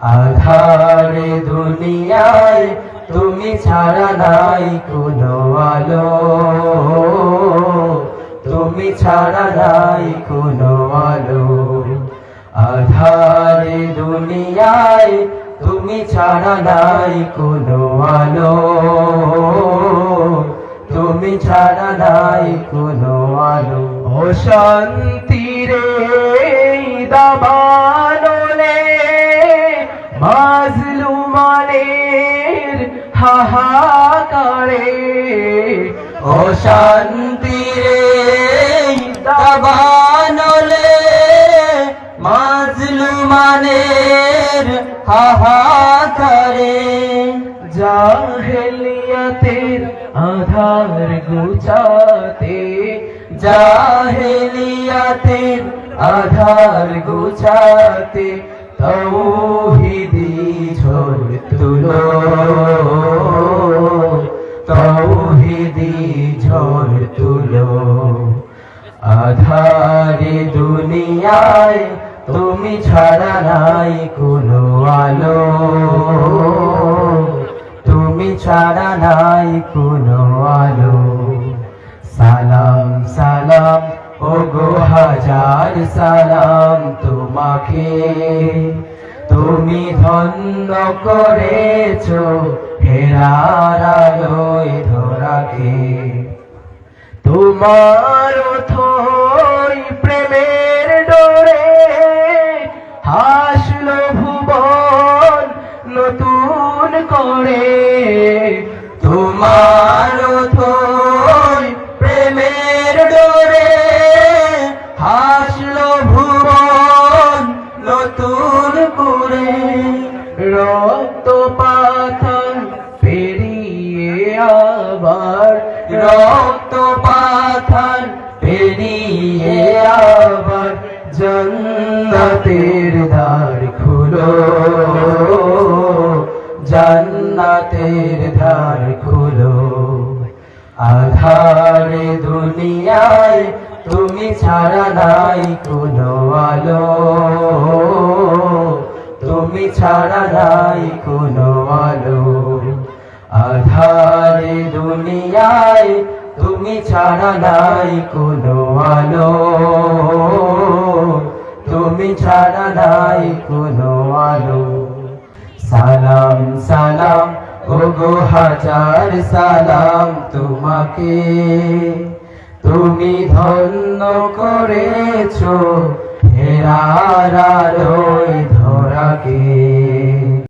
আধারে দুনিয়ায় তুমি ছাড়া নাই কোনো আলো। তুমি ছাড়া নাই কোনো আলো। আধারে দুনিয়ায় তুমি ছাড়া নাই কোনো আলো। তুমি ছাড়া নাই কোনো আলো। ও শান্তিরে দাবানলে মাজলুমানের হাহাকারে ও শান্তিরে দাবানলে মাজলুমানের হাহাকারে জাহেলিয়াতের আধার গুছাতে, জাহেলিয়াতের আধার গুছাতে তৌহিদি ঝড় তুলো তৌহিদি ঝড় তুলো আধারে দুনিয়ায় তুমি ছাড়া নাই কোনো আলো। তুমি ছাড়া নাই কোনো আলো। সালাম সালাম, ও গো হাজার সালাম তোমাকে। তুমি ধন্য করেছ হেরার আলোয় ধরাকে। তোমার থই প্রেমের ডোরে হাসল ভুবন নতুন করে। রক্ত পাথর পেরিয়ে আবার, রক্ত পাথর পেরিয়ে আবার জন্নতের দ্বার খুলো। জান্নাতের দ্বার খুলো। আধারে দুনিয়ায় তুমি ছাড়া নাই কোনো আলো। ছাড়া নাই কোনো আলো। আধারে দুনিয়ায় তুমি ছাড়া নাই কোনো আলো। তুমি ছাড়া নাই কোনো আলো। সালাম সালাম গো হাজার সালাম তোমাকে। তুমি ধন্য করেছ